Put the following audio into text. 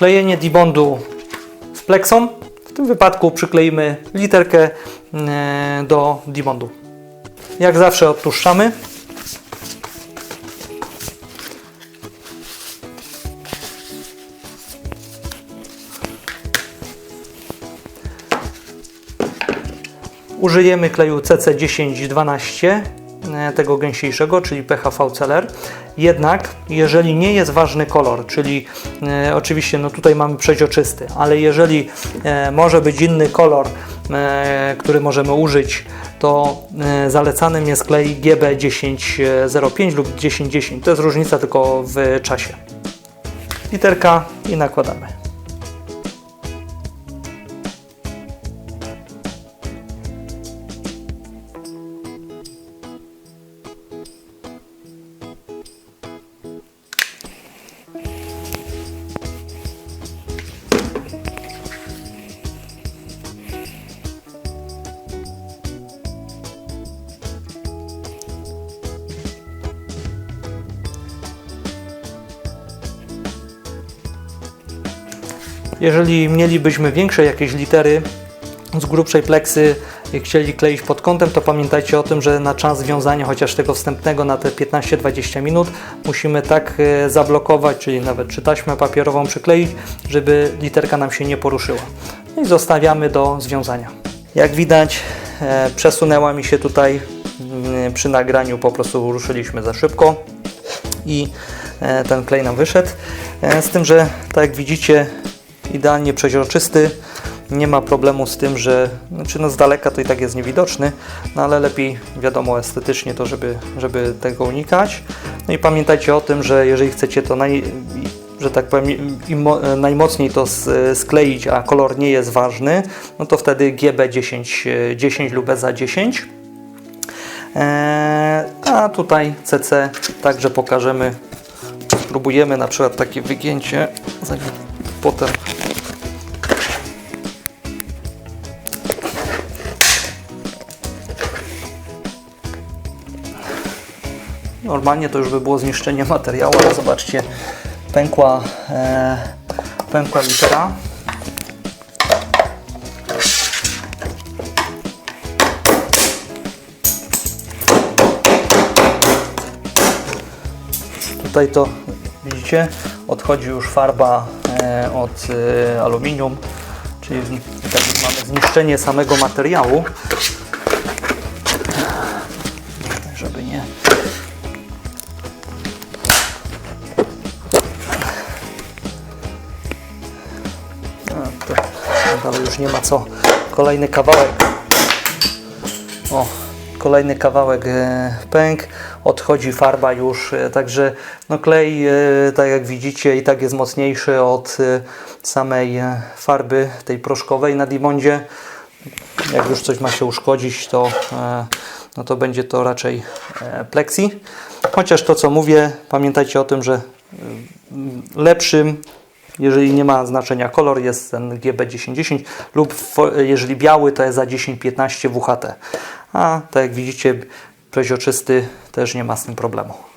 Klejenie dibondu z pleksą. W tym wypadku przykleimy literkę e, do dibondu. Jak zawsze odtłuszczamy. Użyjemy kleju CC1012, e, tego gęsiejszego, czyli PHV Celer. Jednak, jeżeli nie jest ważny kolor, czyli e, oczywiście no tutaj mamy przeźroczysty, ale jeżeli e, może być inny kolor, e, który możemy użyć, to e, zalecanym jest klej GB1005 lub 1010. To jest różnica tylko w czasie. Literka i nakładamy. Jeżeli mielibyśmy większe jakieś litery z grubszej pleksy i chcieli kleić pod kątem, to pamiętajcie o tym, że na czas wiązania chociaż tego wstępnego na te 15-20 minut musimy tak e, zablokować, czyli nawet czy taśmę papierową przykleić, żeby literka nam się nie poruszyła. No i zostawiamy do związania. Jak widać e, przesunęła mi się tutaj mm, przy nagraniu, po prostu ruszyliśmy za szybko i e, ten klej nam wyszedł. Z tym, że tak jak widzicie idealnie przeźroczysty. Nie ma problemu z tym, że znaczy no z daleka to i tak jest niewidoczny, no ale lepiej wiadomo estetycznie to, żeby, żeby tego unikać. No i pamiętajcie o tym, że jeżeli chcecie to naj, że tak powiem, najmocniej to skleić, a kolor nie jest ważny, no to wtedy GB10 e, 10 lub za 10. Eee, a tutaj CC także pokażemy. Spróbujemy na przykład takie wygięcie, zanim potem Normalnie to już by było zniszczenie materiału, ale zobaczcie, pękła, e, pękła litera. Tutaj to widzicie, odchodzi już farba e, od e, aluminium, czyli tak mamy zniszczenie samego materiału. Żeby nie A, to już nie ma co. Kolejny kawałek. O, kolejny kawałek e, pęk. Odchodzi farba już, e, także no klej, e, tak jak widzicie, i tak jest mocniejszy od samej farby tej proszkowej na dimondzie. Jak już coś ma się uszkodzić, to, no to będzie to raczej plexi. Chociaż to, co mówię, pamiętajcie o tym, że lepszym jeżeli nie ma znaczenia kolor, jest ten GB1010 lub fo- jeżeli biały, to jest za 10-15 WHT. A tak jak widzicie, przeźroczysty też nie ma z tym problemu.